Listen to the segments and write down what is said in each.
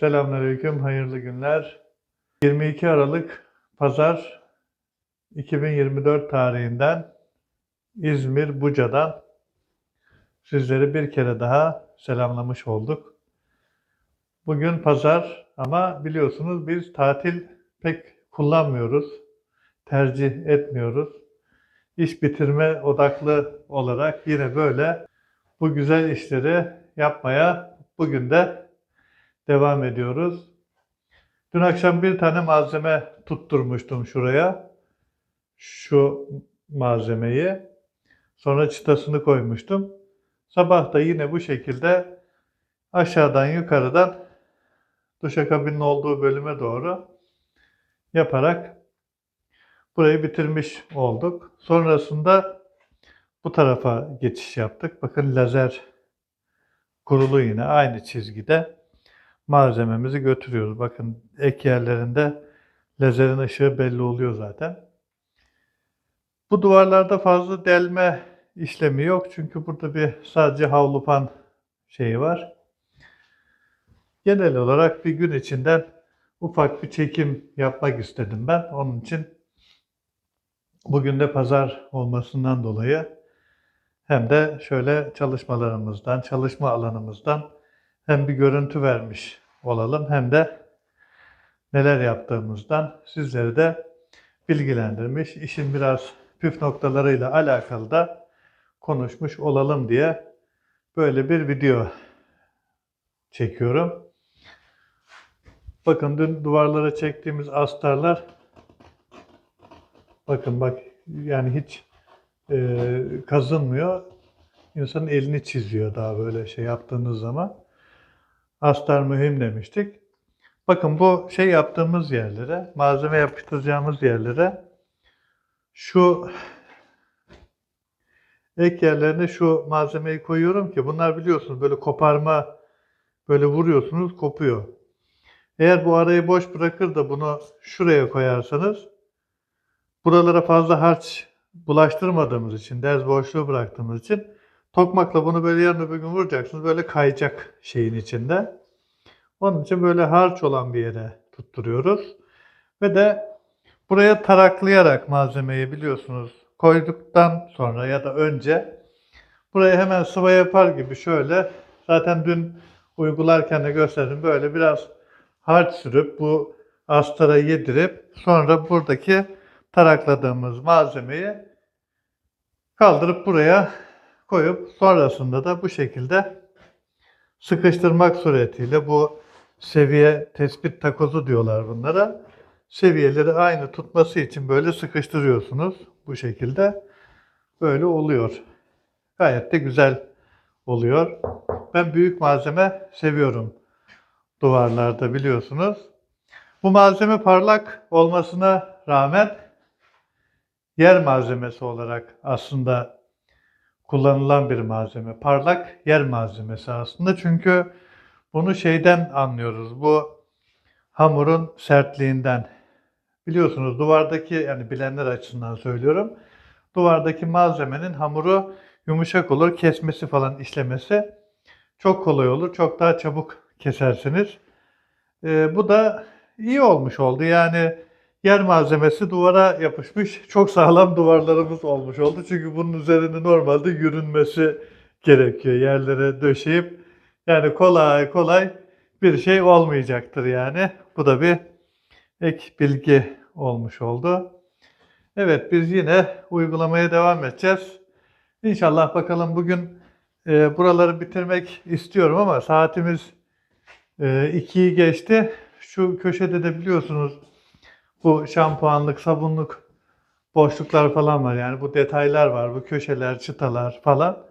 Selamünaleyküm, hayırlı günler. 22 Aralık Pazar 2024 tarihinden İzmir Buca'dan sizleri bir kere daha selamlamış olduk. Bugün pazar ama biliyorsunuz biz tatil pek kullanmıyoruz, tercih etmiyoruz. İş bitirme odaklı olarak yine böyle bu güzel işleri yapmaya bugün de devam ediyoruz. Dün akşam bir tane malzeme tutturmuştum şuraya. Şu malzemeyi. Sonra çıtasını koymuştum. Sabah da yine bu şekilde aşağıdan yukarıdan duşakabinin olduğu bölüme doğru yaparak burayı bitirmiş olduk. Sonrasında bu tarafa geçiş yaptık. Bakın lazer kurulu yine aynı çizgide malzememizi götürüyoruz. Bakın ek yerlerinde lazerin ışığı belli oluyor zaten. Bu duvarlarda fazla delme işlemi yok. Çünkü burada bir sadece havlupan şeyi var. Genel olarak bir gün içinden ufak bir çekim yapmak istedim ben. Onun için bugün de pazar olmasından dolayı hem de şöyle çalışmalarımızdan, çalışma alanımızdan hem bir görüntü vermiş olalım hem de neler yaptığımızdan sizleri de bilgilendirmiş, işin biraz püf noktalarıyla alakalı da konuşmuş olalım diye böyle bir video çekiyorum. Bakın dün duvarlara çektiğimiz astarlar bakın bak yani hiç e, kazınmıyor. İnsanın elini çiziyor daha böyle şey yaptığınız zaman. Astar mühim demiştik. Bakın bu şey yaptığımız yerlere, malzeme yapıştıracağımız yerlere şu ek yerlerine şu malzemeyi koyuyorum ki bunlar biliyorsunuz böyle koparma böyle vuruyorsunuz kopuyor. Eğer bu arayı boş bırakır da bunu şuraya koyarsanız buralara fazla harç bulaştırmadığımız için, ders boşluğu bıraktığımız için tokmakla bunu böyle yarın öbür gün vuracaksınız. Böyle kayacak şeyin içinde. Onun için böyle harç olan bir yere tutturuyoruz. Ve de buraya taraklayarak malzemeyi biliyorsunuz koyduktan sonra ya da önce buraya hemen sıva yapar gibi şöyle zaten dün uygularken de gösterdim böyle biraz harç sürüp bu astara yedirip sonra buradaki tarakladığımız malzemeyi kaldırıp buraya koyup sonrasında da bu şekilde sıkıştırmak suretiyle bu seviye tespit takozu diyorlar bunlara. Seviyeleri aynı tutması için böyle sıkıştırıyorsunuz bu şekilde. Böyle oluyor. Gayet de güzel oluyor. Ben büyük malzeme seviyorum duvarlarda biliyorsunuz. Bu malzeme parlak olmasına rağmen yer malzemesi olarak aslında kullanılan bir malzeme. Parlak yer malzemesi aslında. Çünkü bunu şeyden anlıyoruz. Bu hamurun sertliğinden. Biliyorsunuz duvardaki yani bilenler açısından söylüyorum. Duvardaki malzemenin hamuru yumuşak olur. Kesmesi falan işlemesi çok kolay olur. Çok daha çabuk kesersiniz. Ee, bu da iyi olmuş oldu. Yani yer malzemesi duvara yapışmış. Çok sağlam duvarlarımız olmuş oldu. Çünkü bunun üzerinde normalde yürünmesi gerekiyor. Yerlere döşeyip yani kolay kolay bir şey olmayacaktır yani. Bu da bir ek bilgi olmuş oldu. Evet biz yine uygulamaya devam edeceğiz. İnşallah bakalım bugün e, buraları bitirmek istiyorum ama saatimiz e, 2'yi geçti. Şu köşede de biliyorsunuz bu şampuanlık, sabunluk boşluklar falan var. Yani bu detaylar var, bu köşeler, çıtalar falan.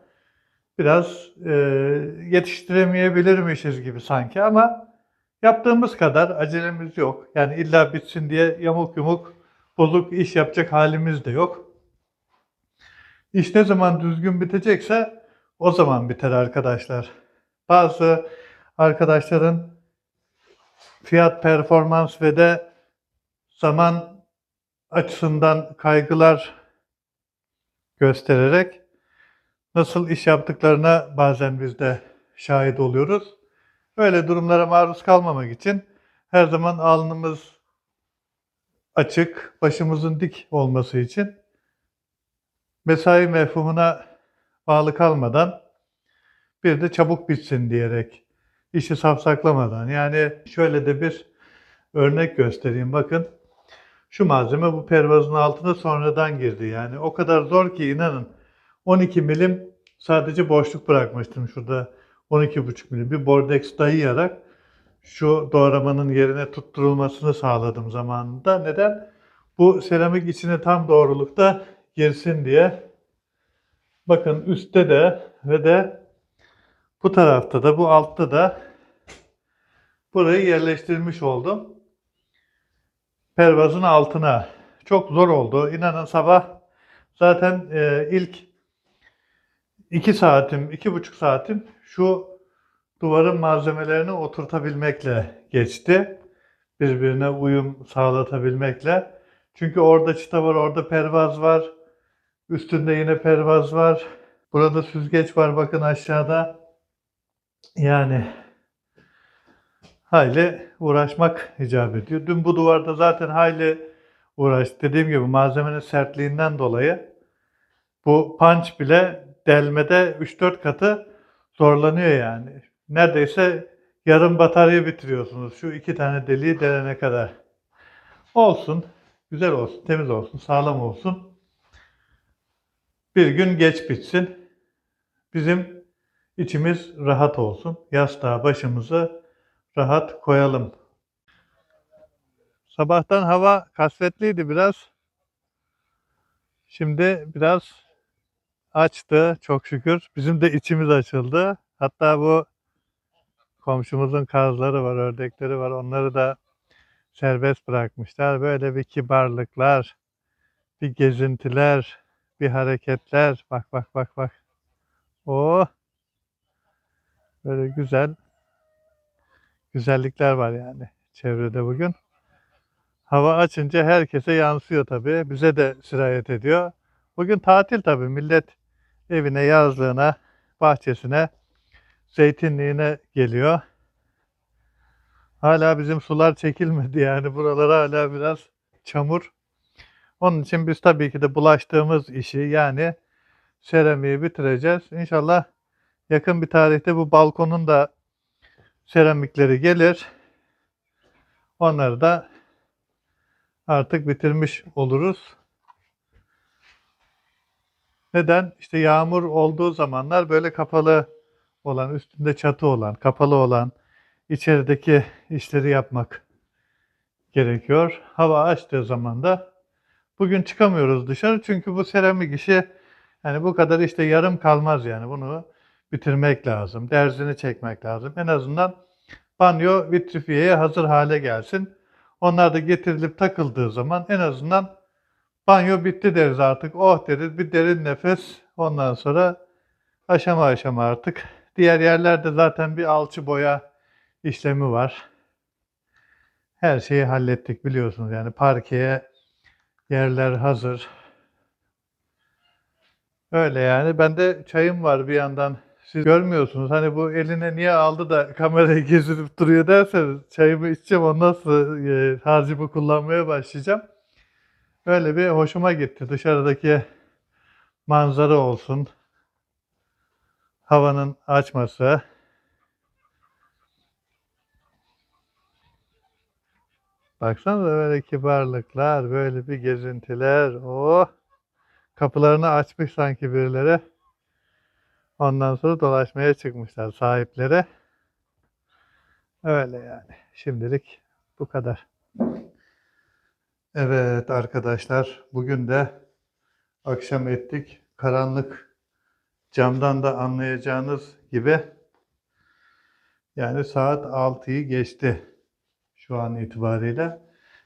Biraz e, yetiştiremeyebilirmişiz gibi sanki ama yaptığımız kadar acelemiz yok. Yani illa bitsin diye yamuk yumuk bozuk iş yapacak halimiz de yok. İş ne zaman düzgün bitecekse o zaman biter arkadaşlar. Bazı arkadaşların fiyat performans ve de zaman açısından kaygılar göstererek nasıl iş yaptıklarına bazen biz de şahit oluyoruz. Öyle durumlara maruz kalmamak için her zaman alnımız açık, başımızın dik olması için mesai mefhumuna bağlı kalmadan bir de çabuk bitsin diyerek işi safsaklamadan yani şöyle de bir örnek göstereyim bakın şu malzeme bu pervazın altına sonradan girdi yani o kadar zor ki inanın 12 milim sadece boşluk bırakmıştım şurada 12,5 milim bir bordeks dayayarak şu doğramanın yerine tutturulmasını sağladım zamanında. Neden? Bu seramik içine tam doğrulukta girsin diye. Bakın üstte de ve de bu tarafta da bu altta da burayı yerleştirmiş oldum. Pervazın altına. Çok zor oldu. İnanın sabah zaten e, ilk iki saatim, iki buçuk saatim şu duvarın malzemelerini oturtabilmekle geçti. Birbirine uyum sağlatabilmekle. Çünkü orada çıta var, orada pervaz var. Üstünde yine pervaz var. Burada süzgeç var bakın aşağıda. Yani hayli uğraşmak icap ediyor. Dün bu duvarda zaten hayli uğraş. Dediğim gibi malzemenin sertliğinden dolayı bu punch bile delmede 3-4 katı zorlanıyor yani. Neredeyse yarım batarya bitiriyorsunuz şu iki tane deliği delene kadar. Olsun, güzel olsun, temiz olsun, sağlam olsun. Bir gün geç bitsin. Bizim içimiz rahat olsun. Yastığa başımızı rahat koyalım. Sabahtan hava kasvetliydi biraz. Şimdi biraz açtı çok şükür. Bizim de içimiz açıldı. Hatta bu komşumuzun kazları var, ördekleri var. Onları da serbest bırakmışlar. Böyle bir kibarlıklar, bir gezintiler, bir hareketler. Bak bak bak bak. Oh. Böyle güzel güzellikler var yani çevrede bugün. Hava açınca herkese yansıyor tabii. Bize de sirayet ediyor. Bugün tatil tabii. Millet evine, yazlığına, bahçesine, zeytinliğine geliyor. Hala bizim sular çekilmedi yani. Buralara hala biraz çamur. Onun için biz tabii ki de bulaştığımız işi yani seramiği bitireceğiz. İnşallah yakın bir tarihte bu balkonun da seramikleri gelir. Onları da artık bitirmiş oluruz. Neden? İşte yağmur olduğu zamanlar böyle kapalı olan, üstünde çatı olan, kapalı olan içerideki işleri yapmak gerekiyor. Hava açtığı zaman da bugün çıkamıyoruz dışarı çünkü bu seramik işi yani bu kadar işte yarım kalmaz yani bunu bitirmek lazım. Derzini çekmek lazım. En azından banyo vitrifiyeye hazır hale gelsin. Onlar da getirilip takıldığı zaman en azından banyo bitti deriz artık. Oh deriz bir derin nefes. Ondan sonra aşama aşama artık. Diğer yerlerde zaten bir alçı boya işlemi var. Her şeyi hallettik biliyorsunuz. Yani parkeye yerler hazır. Öyle yani. Bende çayım var bir yandan. Siz görmüyorsunuz. Hani bu eline niye aldı da kamerayı gezdirip duruyor derseniz çayımı içeceğim ondan sonra e, harcımı kullanmaya başlayacağım. Öyle bir hoşuma gitti. Dışarıdaki manzara olsun. Havanın açması. Baksana böyle kibarlıklar, böyle bir gezintiler. Oh! Kapılarını açmış sanki birileri. Ondan sonra dolaşmaya çıkmışlar sahipleri. Öyle yani. Şimdilik bu kadar. Evet arkadaşlar, bugün de akşam ettik. Karanlık camdan da anlayacağınız gibi yani saat 6'yı geçti şu an itibariyle.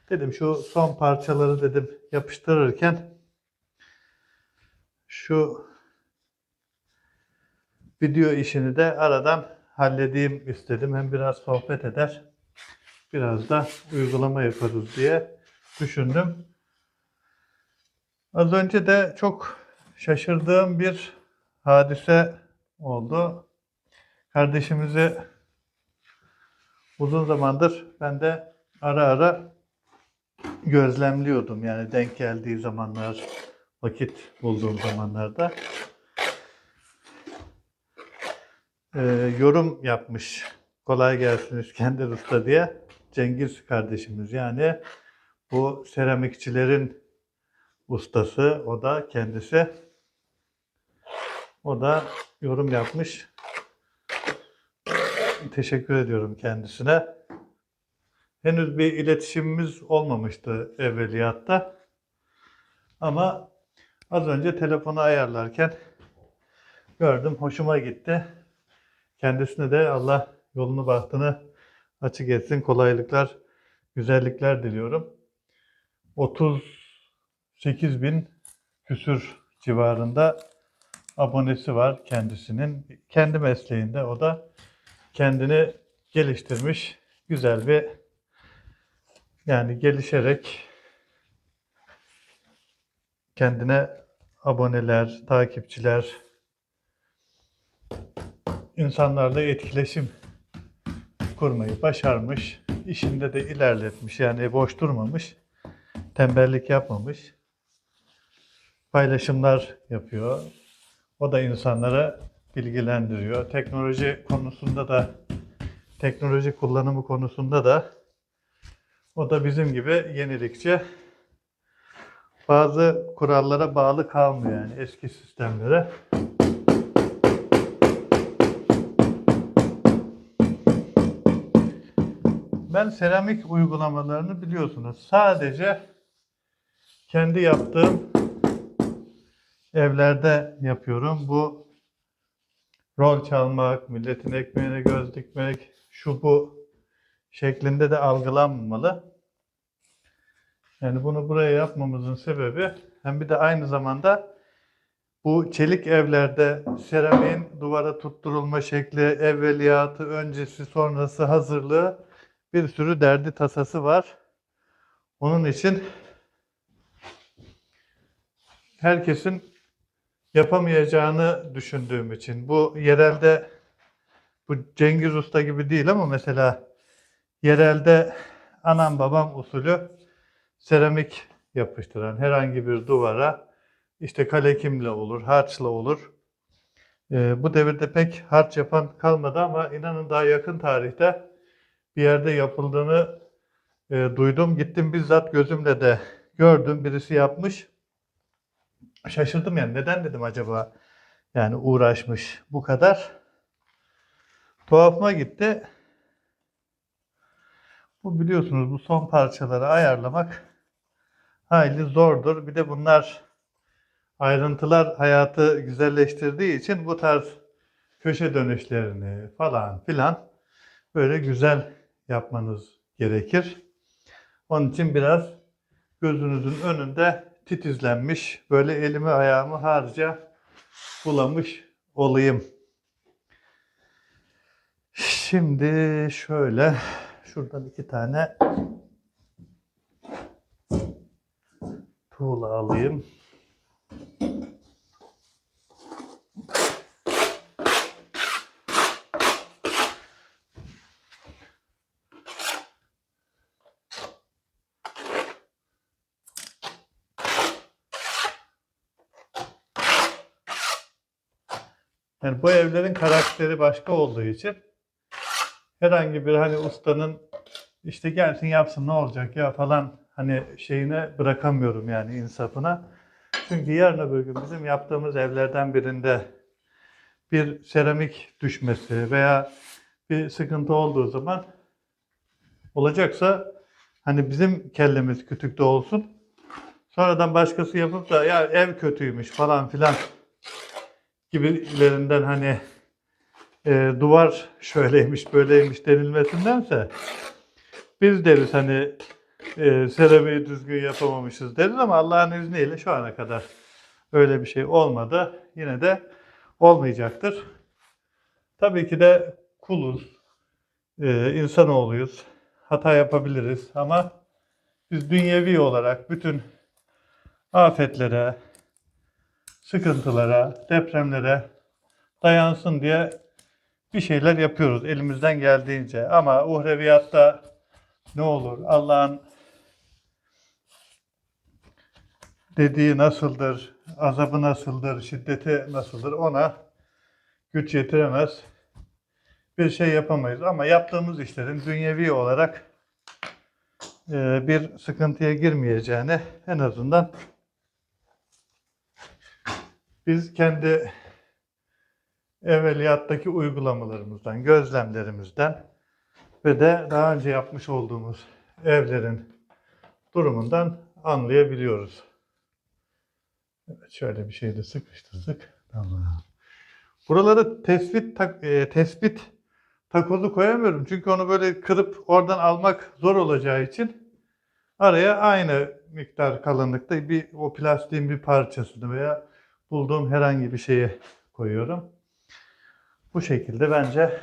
Dedim şu son parçaları dedim yapıştırırken şu video işini de aradan halledeyim istedim. Hem biraz sohbet eder, biraz da uygulama yaparız diye düşündüm. Az önce de çok şaşırdığım bir hadise oldu. Kardeşimizi uzun zamandır ben de ara ara gözlemliyordum. Yani denk geldiği zamanlar, vakit bulduğum zamanlarda. Ee, yorum yapmış. Kolay gelsin İskender Usta diye. Cengiz kardeşimiz yani bu seramikçilerin ustası. O da kendisi. O da yorum yapmış. Teşekkür ediyorum kendisine. Henüz bir iletişimimiz olmamıştı evveliyatta. Ama az önce telefonu ayarlarken gördüm, hoşuma gitti. Kendisine de Allah yolunu bahtını açık etsin, kolaylıklar, güzellikler diliyorum. 38 bin küsür civarında abonesi var kendisinin. Kendi mesleğinde o da kendini geliştirmiş güzel bir yani gelişerek kendine aboneler, takipçiler, insanlarla etkileşim kurmayı başarmış. İşinde de ilerletmiş. Yani boş durmamış. Tembellik yapmamış. Paylaşımlar yapıyor. O da insanlara bilgilendiriyor. Teknoloji konusunda da teknoloji kullanımı konusunda da o da bizim gibi yenilikçi bazı kurallara bağlı kalmıyor yani eski sistemlere. Ben seramik uygulamalarını biliyorsunuz. Sadece kendi yaptığım evlerde yapıyorum. Bu rol çalmak, milletin ekmeğine göz dikmek, şu bu şeklinde de algılanmamalı. Yani bunu buraya yapmamızın sebebi hem bir de aynı zamanda bu çelik evlerde seramiğin duvara tutturulma şekli, evveliyatı, öncesi, sonrası hazırlığı bir sürü derdi tasası var. Onun için herkesin yapamayacağını düşündüğüm için bu yerelde bu Cengiz Usta gibi değil ama mesela yerelde anam babam usulü seramik yapıştıran herhangi bir duvara işte kalekimle olur, harçla olur. Ee, bu devirde pek harç yapan kalmadı ama inanın daha yakın tarihte bir yerde yapıldığını e, duydum. Gittim bizzat gözümle de gördüm. Birisi yapmış. Şaşırdım yani. Neden dedim acaba? Yani uğraşmış bu kadar. Tuhafıma gitti. Bu biliyorsunuz bu son parçaları ayarlamak hayli zordur. Bir de bunlar ayrıntılar hayatı güzelleştirdiği için bu tarz köşe dönüşlerini falan filan böyle güzel yapmanız gerekir. Onun için biraz gözünüzün önünde titizlenmiş, böyle elimi ayağımı harca bulamış olayım. Şimdi şöyle şuradan iki tane tuğla alayım. Yani bu evlerin karakteri başka olduğu için herhangi bir hani ustanın işte gelsin yapsın ne olacak ya falan hani şeyine bırakamıyorum yani insafına. Çünkü yarın öbür gün bizim yaptığımız evlerden birinde bir seramik düşmesi veya bir sıkıntı olduğu zaman olacaksa hani bizim kellemiz kütükte olsun. Sonradan başkası yapıp da ya ev kötüymüş falan filan gibilerinden hani e, duvar şöyleymiş böyleymiş denilmesindense biz deriz hani e, seramiği düzgün yapamamışız deriz ama Allah'ın izniyle şu ana kadar öyle bir şey olmadı. Yine de olmayacaktır. Tabii ki de kuluz, e, insanoğluyuz, hata yapabiliriz ama biz dünyevi olarak bütün afetlere, sıkıntılara, depremlere dayansın diye bir şeyler yapıyoruz elimizden geldiğince. Ama uhreviyatta ne olur? Allah'ın dediği nasıldır, azabı nasıldır, şiddeti nasıldır? Ona güç yetiremez. Bir şey yapamayız. Ama yaptığımız işlerin dünyevi olarak e, bir sıkıntıya girmeyeceğini en azından biz kendi evveliyattaki uygulamalarımızdan, gözlemlerimizden ve de daha önce yapmış olduğumuz evlerin durumundan anlayabiliyoruz. Evet, şöyle bir şeyle sıkıştırdık. Tamam. Buraları tespit tak- e, tespit takozu koyamıyorum. Çünkü onu böyle kırıp oradan almak zor olacağı için araya aynı miktar kalınlıkta bir o plastiğin bir parçasını veya bulduğum herhangi bir şeyi koyuyorum. Bu şekilde bence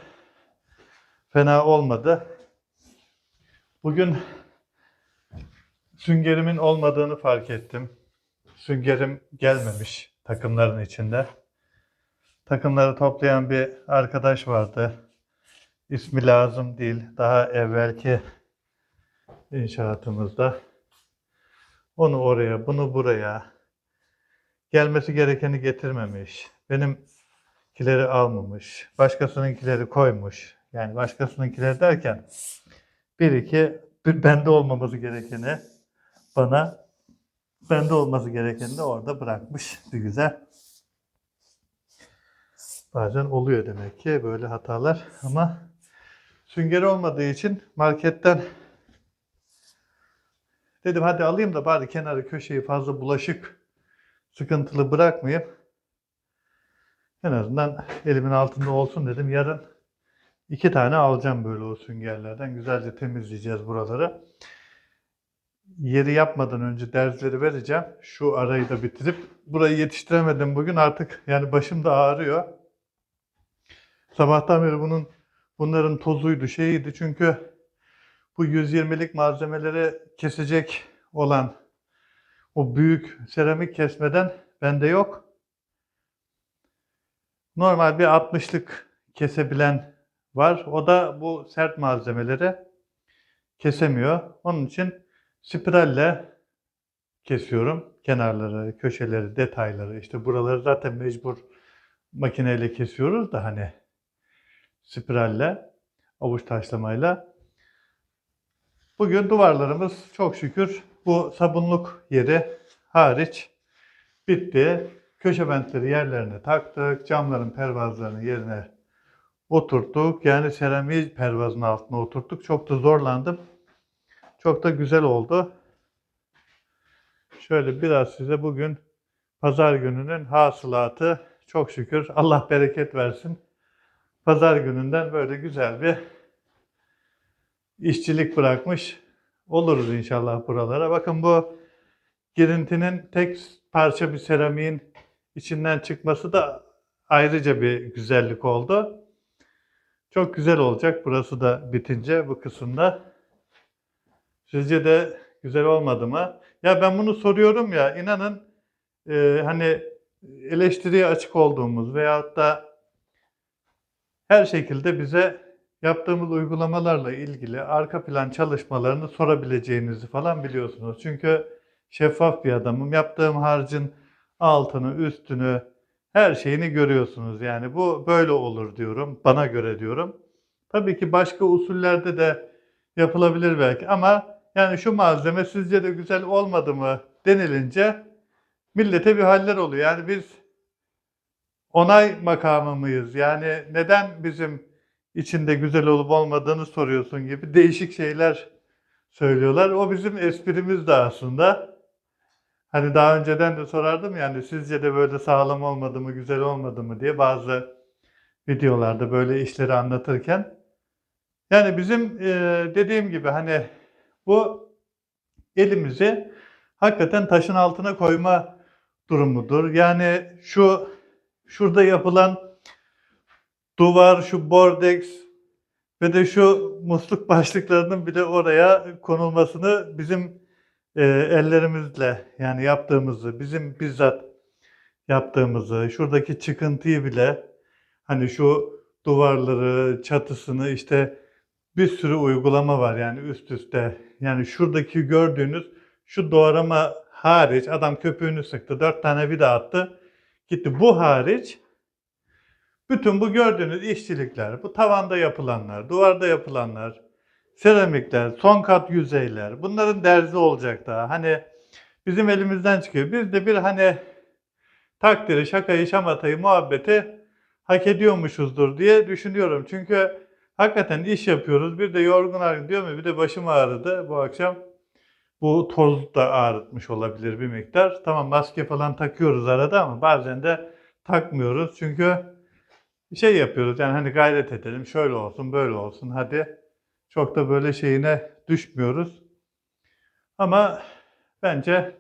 fena olmadı. Bugün süngerimin olmadığını fark ettim. Süngerim gelmemiş takımların içinde. Takımları toplayan bir arkadaş vardı. İsmi lazım değil. Daha evvelki inşaatımızda. Onu oraya, bunu buraya. Gelmesi gerekeni getirmemiş. Benimkileri almamış. Başkasınınkileri koymuş. Yani başkasınınkileri derken bir iki bir bende olmaması gerekeni bana bende olması gerekeni de orada bırakmış. Bir güzel. Bazen oluyor demek ki böyle hatalar ama sünger olmadığı için marketten dedim hadi alayım da bari kenarı köşeyi fazla bulaşık sıkıntılı bırakmayayım. En azından elimin altında olsun dedim. Yarın iki tane alacağım böyle o süngerlerden. Güzelce temizleyeceğiz buraları. Yeri yapmadan önce derzleri vereceğim. Şu arayı da bitirip burayı yetiştiremedim bugün artık yani başım da ağrıyor. Sabahtan beri bunun bunların tozuydu, şeyiydi çünkü bu 120'lik malzemeleri kesecek olan o büyük seramik kesmeden bende yok. Normal bir 60'lık kesebilen var. O da bu sert malzemeleri kesemiyor. Onun için spiralle kesiyorum. Kenarları, köşeleri, detayları. İşte buraları zaten mecbur makineyle kesiyoruz da hani spiralle, avuç taşlamayla. Bugün duvarlarımız çok şükür bu sabunluk yeri hariç bitti. Köşe bentleri yerlerine taktık. Camların pervazlarını yerine oturttuk. Yani seramiği pervazın altına oturttuk. Çok da zorlandım. Çok da güzel oldu. Şöyle biraz size bugün pazar gününün hasılatı çok şükür Allah bereket versin. Pazar gününden böyle güzel bir işçilik bırakmış oluruz inşallah buralara. Bakın bu girintinin tek parça bir seramiğin içinden çıkması da ayrıca bir güzellik oldu. Çok güzel olacak burası da bitince bu kısımda. Sizce de güzel olmadı mı? Ya ben bunu soruyorum ya inanın e, hani eleştiriye açık olduğumuz veyahut da her şekilde bize yaptığımız uygulamalarla ilgili arka plan çalışmalarını sorabileceğinizi falan biliyorsunuz. Çünkü şeffaf bir adamım. Yaptığım harcın altını, üstünü, her şeyini görüyorsunuz. Yani bu böyle olur diyorum. Bana göre diyorum. Tabii ki başka usullerde de yapılabilir belki ama yani şu malzeme sizce de güzel olmadı mı denilince millete bir haller oluyor. Yani biz onay makamı mıyız? Yani neden bizim içinde güzel olup olmadığını soruyorsun gibi değişik şeyler söylüyorlar. O bizim esprimiz de aslında. Hani daha önceden de sorardım yani sizce de böyle sağlam olmadı mı, güzel olmadı mı diye bazı videolarda böyle işleri anlatırken. Yani bizim e, dediğim gibi hani bu elimizi hakikaten taşın altına koyma durumudur. Yani şu şurada yapılan duvar, şu bordeks ve de şu musluk başlıklarının bile oraya konulmasını bizim e, ellerimizle yani yaptığımızı, bizim bizzat yaptığımızı, şuradaki çıkıntıyı bile hani şu duvarları, çatısını işte bir sürü uygulama var yani üst üste. Yani şuradaki gördüğünüz şu doğrama hariç adam köpüğünü sıktı. Dört tane vida attı. Gitti. Bu hariç bütün bu gördüğünüz işçilikler, bu tavanda yapılanlar, duvarda yapılanlar, seramikler, son kat yüzeyler bunların derzi olacak daha. Hani bizim elimizden çıkıyor. Biz de bir hani takdiri, şakayı, şamatayı, muhabbeti hak ediyormuşuzdur diye düşünüyorum. Çünkü hakikaten iş yapıyoruz. Bir de yorgun argın diyor mu? Bir de başım ağrıdı bu akşam. Bu toz da ağrıtmış olabilir bir miktar. Tamam maske falan takıyoruz arada ama bazen de takmıyoruz. Çünkü şey yapıyoruz yani hani gayret edelim şöyle olsun böyle olsun hadi. Çok da böyle şeyine düşmüyoruz. Ama bence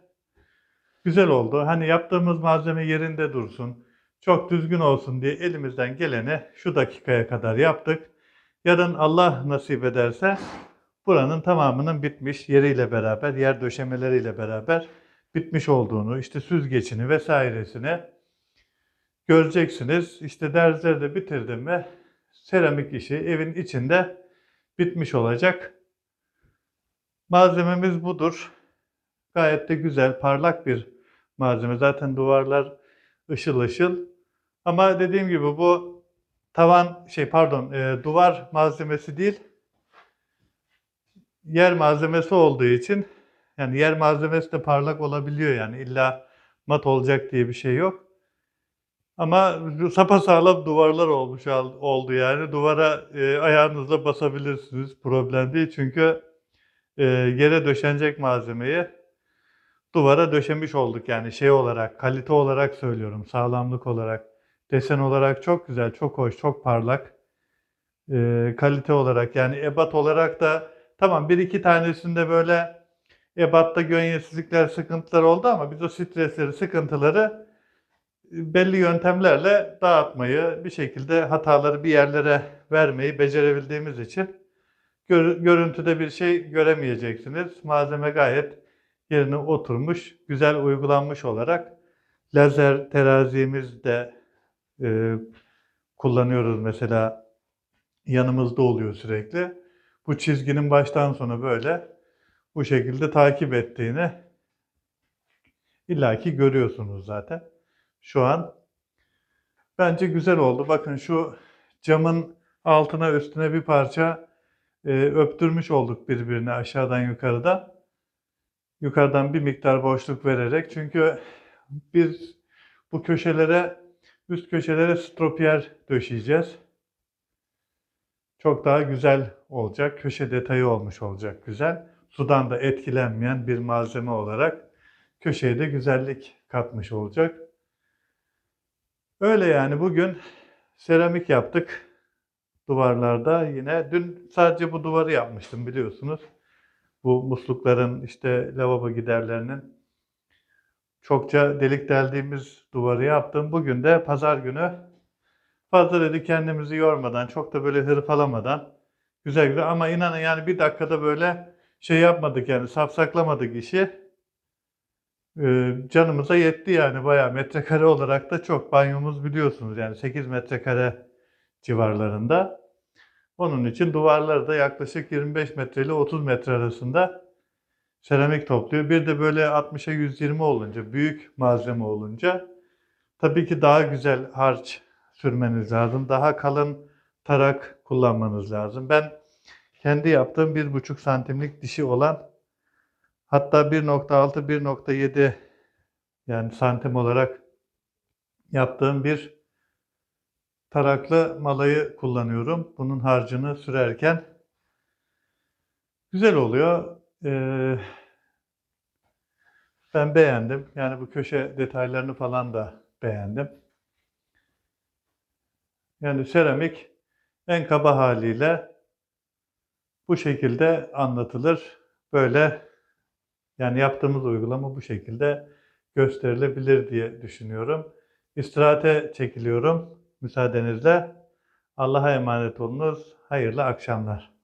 güzel oldu. Hani yaptığımız malzeme yerinde dursun. Çok düzgün olsun diye elimizden geleni şu dakikaya kadar yaptık. Yarın Allah nasip ederse buranın tamamının bitmiş yeriyle beraber, yer döşemeleriyle beraber bitmiş olduğunu, işte süzgecini vesairesini göreceksiniz. İşte derzleri de bitirdim mi seramik işi evin içinde bitmiş olacak. Malzememiz budur. Gayet de güzel, parlak bir malzeme. Zaten duvarlar ışıl ışıl. Ama dediğim gibi bu tavan şey pardon e, duvar malzemesi değil yer malzemesi olduğu için yani yer malzemesi de parlak olabiliyor yani illa mat olacak diye bir şey yok. Ama sapasağlam duvarlar olmuş oldu yani. Duvara e, ayağınızla basabilirsiniz. Problem değil. Çünkü e, yere döşenecek malzemeyi duvara döşemiş olduk. Yani şey olarak, kalite olarak söylüyorum. Sağlamlık olarak, desen olarak çok güzel, çok hoş, çok parlak. E, kalite olarak yani ebat olarak da tamam bir iki tanesinde böyle ebatta gönyesizlikler, sıkıntılar oldu ama biz o stresleri, sıkıntıları belli yöntemlerle dağıtmayı, bir şekilde hataları bir yerlere vermeyi becerebildiğimiz için gör, görüntüde bir şey göremeyeceksiniz. Malzeme gayet yerine oturmuş, güzel uygulanmış olarak lazer terazimiz de e, kullanıyoruz mesela yanımızda oluyor sürekli. Bu çizginin baştan sona böyle bu şekilde takip ettiğini illaki görüyorsunuz zaten şu an. Bence güzel oldu. Bakın şu camın altına üstüne bir parça e, öptürmüş olduk birbirine aşağıdan yukarıdan. Yukarıdan bir miktar boşluk vererek. Çünkü biz bu köşelere, üst köşelere stropiyer döşeyeceğiz. Çok daha güzel olacak. Köşe detayı olmuş olacak güzel. Sudan da etkilenmeyen bir malzeme olarak köşeye de güzellik katmış olacak. Öyle yani bugün seramik yaptık duvarlarda yine. Dün sadece bu duvarı yapmıştım biliyorsunuz. Bu muslukların işte lavabo giderlerinin çokça delik deldiğimiz duvarı yaptım. Bugün de pazar günü fazla dedi kendimizi yormadan, çok da böyle hırpalamadan güzel güzel ama inanın yani bir dakikada böyle şey yapmadık yani safsaklamadık işi. Canımıza yetti yani bayağı metrekare olarak da çok. Banyomuz biliyorsunuz yani 8 metrekare civarlarında. Onun için duvarları da yaklaşık 25 metre ile 30 metre arasında seramik topluyor. Bir de böyle 60'a 120 olunca, büyük malzeme olunca tabii ki daha güzel harç sürmeniz lazım. Daha kalın tarak kullanmanız lazım. Ben kendi yaptığım 1,5 santimlik dişi olan Hatta 1.6 1.7 yani santim olarak yaptığım bir taraklı malayı kullanıyorum. Bunun harcını sürerken güzel oluyor. Ee, ben beğendim. Yani bu köşe detaylarını falan da beğendim. Yani seramik en kaba haliyle bu şekilde anlatılır. Böyle yani yaptığımız uygulama bu şekilde gösterilebilir diye düşünüyorum. İstirahate çekiliyorum müsaadenizle. Allah'a emanet olunuz. Hayırlı akşamlar.